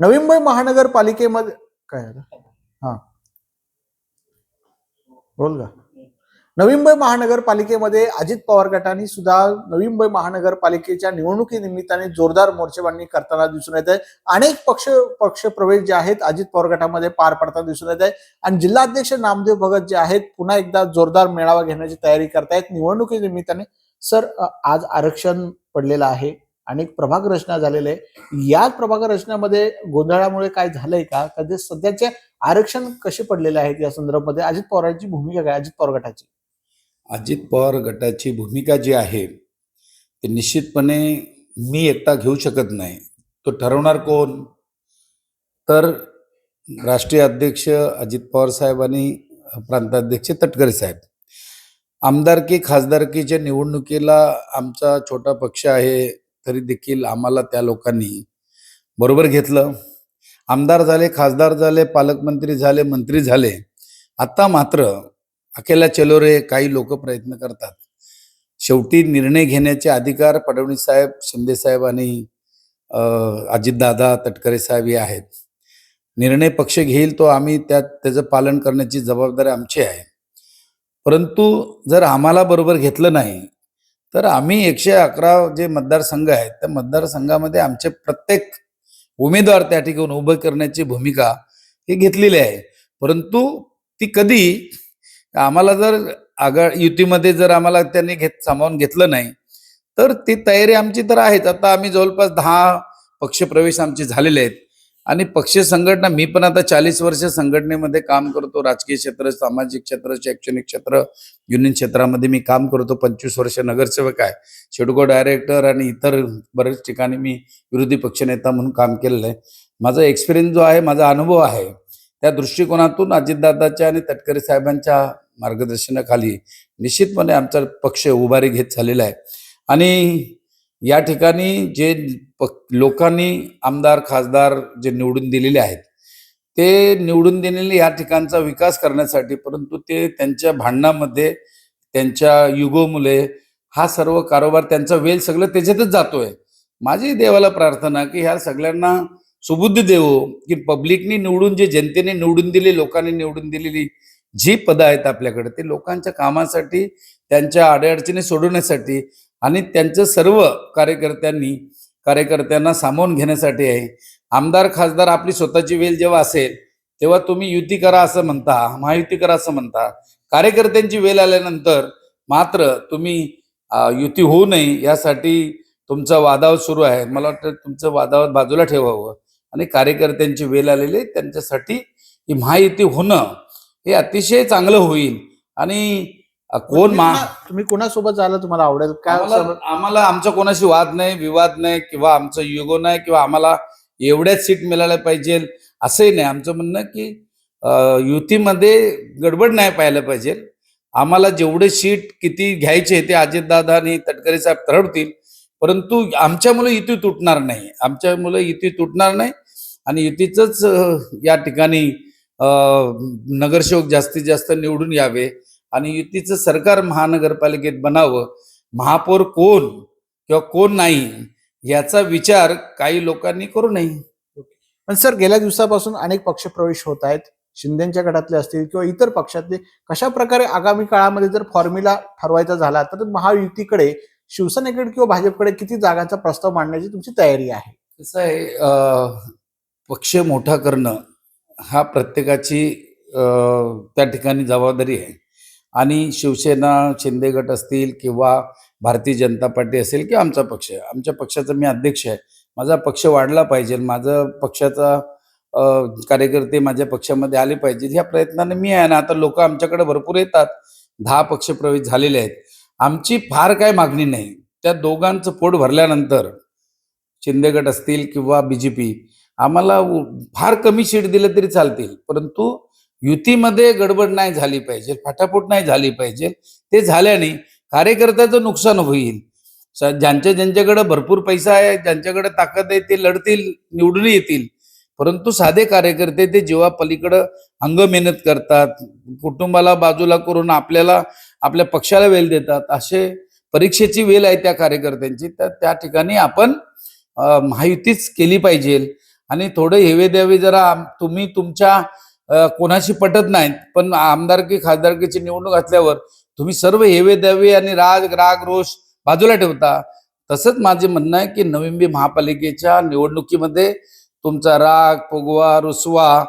नवी मुंबई महानगरपालिकेमध्ये काय झालं? हा. बोल का नवी मुंबई महानगरपालिकेमध्ये अजित पवार गटाने सुद्धा नवी मुंबई महानगरपालिकेच्या निवडणुकीनिमित्ताने जोरदार मोर्चेबांधणी करताना दिसून येत आहे. अनेक पक्ष पक्ष प्रवेश जे आहेत अजित पवार गटामध्ये पार पडताना दिसून येत आहे. आणि जिल्हाध्यक्ष नामदेव भगत जे आहेत पुन्हा एकदा जोरदार मेळावा घेण्याची तयारी करतायत. निवडणुकीनिमित्ताने सर आज आरक्षण पडलेलं आहे. आणि प्रभाग रचना झालेले आहे. याच प्रभाग रचनेमध्ये गोंधळामुळे काय झालंय का? कधी सध्याचे आरक्षण कसे पडलेले आहेत या संदर्भामध्ये अजित पवारांची भूमिका काय? अजित पवार गटाची. अजित पवार गटाची भूमिका जी आहे ते निश्चितपणे मी एकटा घेऊ शकत नाही. तो ठरवणार कोण? तर राष्ट्रीय अध्यक्ष अजित पवार साहेब आणि प्रांताध्यक्ष तटकरे साहेब. आमदारकी खासदारकीच्या निवडणुकीला आमचा छोटा पक्ष आहे. तरी देखील आम्हाला त्या लोकांनी बरोबर घेतलं. आमदार झाले खासदार झाले पालकमंत्री झाले मंत्री झाले. आता मात्र अकेला चलो रे काही लोक प्रयत्न करतात. शेवटी निर्णय घेण्याचे अधिकार फडणवीस साहेब शिंदेसाहेब आणि अजितदादा तटकरे साहेब हे आहेत. निर्णय पक्ष घेईल तो आम्ही त्यात त्याचं पालन करण्याची जबाबदारी आमची आहे. परंतु जर आम्हाला बरोबर घेतलं नाही तर आम्ही एकशे अकरा जे मतदारसंघ आहेत त्या मतदारसंघामध्ये आमचे प्रत्येक उमेदवार त्या ठिकाणी उभं करण्याची भूमिका ही घेतलेली आहे. परंतु ती कधी आम्हाला जर आघाड युतीमध्ये जर आम्हाला त्यांनी घेत सामावून घेतलं नाही तर ती तयारी आमची तर आहेच. आता आम्ही जवळपास दहा पक्षप्रवेश आमचे झालेले आहेत. आणि पक्ष संघटना मी पण आता चाळीस वर्ष संघटनेमध्ये काम करतो. राजकीय क्षेत्र सामाजिक क्षेत्र शैक्षणिक क्षेत्र युनियन क्षेत्रामध्ये मी काम करतो. पंचवीस वर्ष नगरसेवक आहे. शेडको डायरेक्टर आणि इतर बरेच ठिकाणी मी विरोधी पक्षनेता म्हणून काम केलेलं आहे. माझा एक्सपिरियन्स जो आहे माझा अनुभव आहे त्या दृष्टिकोनातून अजितदादाच्या आणि तटकरे साहेबांच्या मार्गदर्शनाखाली निश्चितपणे आमचा पक्ष उभारी घेत झालेला आहे. आणि या ठिकाणी जे लोकांनी आमदार खासदार जे निवडून दिलेले आहेत ते निवडून दिलेले या ठिकाणचा विकास करण्यासाठी परंतु ते त्यांच्या भांडणामध्ये त्यांच्या युगोमुळे हा सर्व कारोबार त्यांचा वेल सगळं त्याच्यातच जातोय. माझी देवाला प्रार्थना की ह्या सगळ्यांना सुबुद्धी देवो की पब्लिकनी निवडून जे जनतेने निवडून दिली लोकांनी निवडून दिलेली जी पदं आहेत आपल्याकडे ते लोकांच्या कामासाठी त्यांच्या अडीअडचणी सोडवण्यासाठी आणि त्यांचं सर्व कार्यकर्त्यांनी कार्यकर्त्यांना सामावून घेण्यासाठी आहे. आमदार खासदार आपली स्वतःची वेल जेव्हा असेल तेव्हा तुम्ही युती करा असं म्हणता महायुती करा असं म्हणता. कार्यकर्त्यांची वेळ आल्यानंतर मात्र तुम्ही युती होऊ नये यासाठी तुमचा वादावत सुरू आहे. मला वाटतं तुमचं वादावत बाजूला ठेवावं. आणि कार्यकर्त्यांची वेळ आलेली त्यांच्यासाठी ही महायुती होणं हे अतिशय चांगलं होईल. आणि अं, कोण मा तुम्ही कोणासोबत जायला तुम्हाला आवडेल काय आम्हाला आम्हाला आमचा कोणाशी वाद नाही विवाद नाही किंवा आमचं युगो नाही किंवा आम्हाला एवढ्याच सीट मिळायला पाहिजे असंही नाही. आमचं म्हणणं की अं, युतीमध्ये गडबड नाही पाहायला पाहिजे. आम्हाला जेवढे सीट किती घ्यायचे ते अजितदादा आणि तटकरे साहेब ठरवतील. परंतु आमच्यामुळे युती तुटणार नाही. आमच्यामुळे युती तुटणार नाही आणि युतीचंच अं, या ठिकाणी अं, नगरसेवक जास्तीत जास्त निवडून यावे. आणि युतीचं सरकार महानगरपालिकेत बनावं महापौर कोण किंवा कोण नाही याचा विचार काही लोकांनी करू नये. पण सर गेल्या दिवसापासून अनेक पक्ष प्रवेश होत आहेत. शिंदेच्या गटातले असतील किंवा इतर पक्षातले कशा प्रकारे आगामी काळामध्ये जर फॉर्म्युला ठरवायचा झाला तर महायुतीकडे शिवसेनेकडे किंवा भाजपकडे किती जागांचा प्रस्ताव मांडण्याची तुमची तयारी आहे? कसं आहे पक्ष मोठा करणं हा प्रत्येकाची त्या ठिकाणी जबाबदारी आहे. आणि शिवसेना शिंदे गट असतील किंवा भारतीय जनता पार्टी असेल किंवा आमचा पक्ष आमच्या पक्षाचा मी अध्यक्ष आहे. माझा पक्ष वाढला पाहिजे. माझं पक्षाचा कार्यकर्ते माझ्या पक्षामध्ये आले पाहिजेत ह्या प्रयत्नाने मी आहे. ना आता लोक आमच्याकडे भरपूर येतात. दहा पक्ष प्रवेश झालेले आहेत. आमची फार काय मागणी नाही. त्या दोघांचं पोट भरल्यानंतर शिंदे गट असतील किंवा बी जे पी आम्हाला फार कमी सीट दिलं तरी चालतील. परंतु युतीमध्ये गडबड नाही झाली पाहिजे फाटाफूट नाही झाली पाहिजे. ते झाल्याने कार्यकर्त्याचं नुकसान होईल. ज्यांच्या ज्यांच्याकडे भरपूर पैसा आहे ज्यांच्याकडे ताकद आहे ते लढतील निवडून येतील. परंतु साधे कार्यकर्ते ते जेव्हा पलीकडं अंग मेहनत करतात कुटुंबाला बाजूला करून आपल्याला आपल्या पक्षाला वेल देतात असे परीक्षेची वेळ आहे त्या कार्यकर्त्यांची तर त्या ठिकाणी आपण महायुतीच केली पाहिजे. आणि थोडं हेवे द्यावे जरा तुम्ही तुमच्या कोणाशी पटत नाहीत पण आमदारकी खासदारकीची निवडणूक असल्यावर तुम्ही सर्व हेवे द्यावे आणि राग राग रोष बाजूला ठेवता. तसंच माझे म्हणणं आहे की नवींबी महापालिकेच्या निवडणुकीमध्ये तुमचा राग फुगवा रुसवा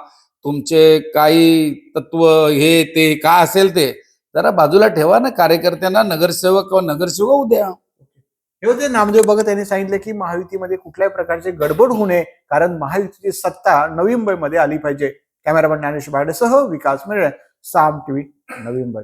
तुमचे काही तत्व हे ते का असेल ते जरा बाजूला ठेवा ना. कार्यकर्त्यांना नगरसेवक किंवा नगरसेवक होऊ द्या. हे होते नामदेव भगत यांनी सांगितले की महायुतीमध्ये कुठल्याही प्रकारचे गडबड होऊ नये कारण महायुतीची सत्ता नवी मुंबईमध्ये आली पाहिजे. कॅमेरामॅन ज्ञानेश बाडेसह विकास मिळे साम टीव्ही नवी मुंबई